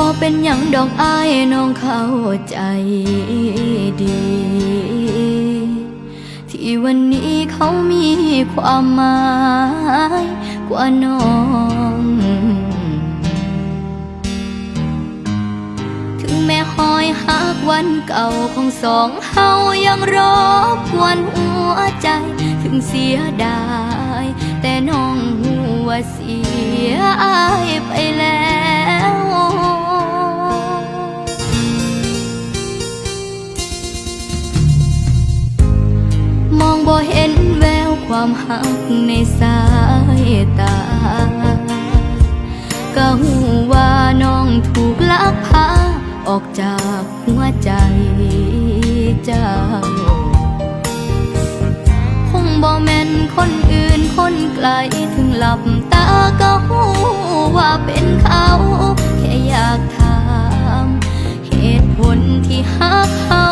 บอกเป็นอย่างดอกอ้ายน้องเข้าใจดี ที่วันนี้เขามีความหมายกว่าน้อง ถึงแม้หอยหักวันเก่าของสองเฮายังรบกวนหัวใจถึงเสียดาย แต่น้องหัวเสียอายไปแล้ว บ่เห็นแววความหักในสายตา ก็หูว่าน้องถูกลักพาออกจากหัวใจเจ้า คงบ่แม่นคนอื่นคนไกลถึงหลับตาก็หูว่าเป็นเขา แค่อยากถาม เหตุผลที่หักเขา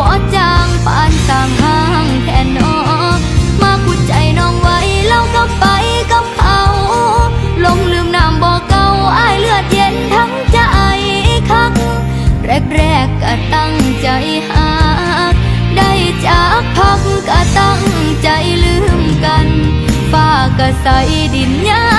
บ่จางปานต่างห้างแทนน้อมาขุดใจน้องไว้แล้วก็ไปกับเขาลงลืมน้ำบ่อเก่าอายเลือดเย็นทั้งใจคัก แรกๆก็ตั้งใจหักได้จากพักก็ตั้งใจลืมกันฟ้าก็ใส่ดินยัง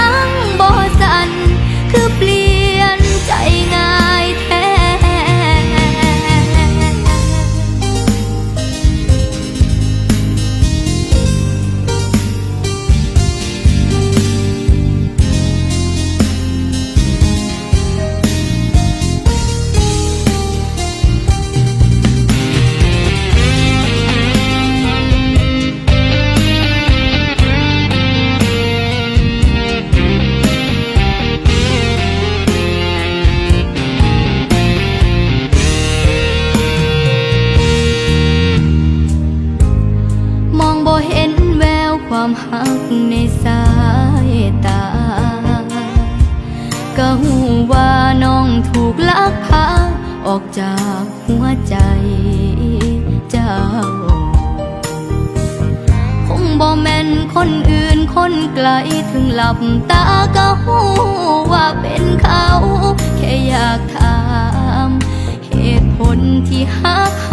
หักในสายตา ก็หูว่าน้องถูกลักพาออกจากหัวใจเจ้า คงบ่แม่นคนอื่นคนไกลถึงหลับตาก็หูว่าเป็นเขา แค่อยากถาม เหตุผลที่หักเขา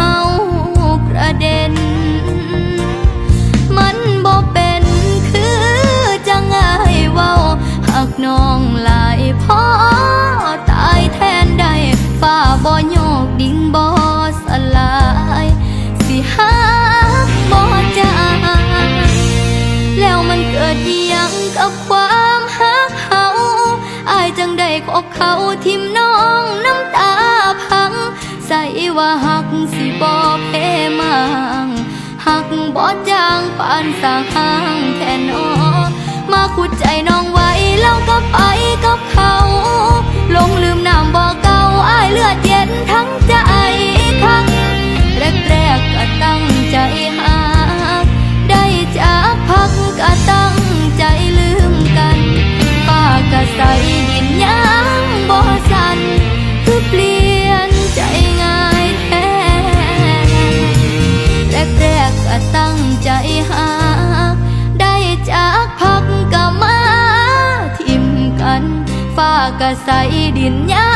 ยังกับความหักเขาอายจังได้คบเขาทิมน้องน้ำตาพัง ใส่ว่าหักสิบอเพมังหักบอจางปานสางห้างแค่นอมาขุดใจน้อง ฟ้าก็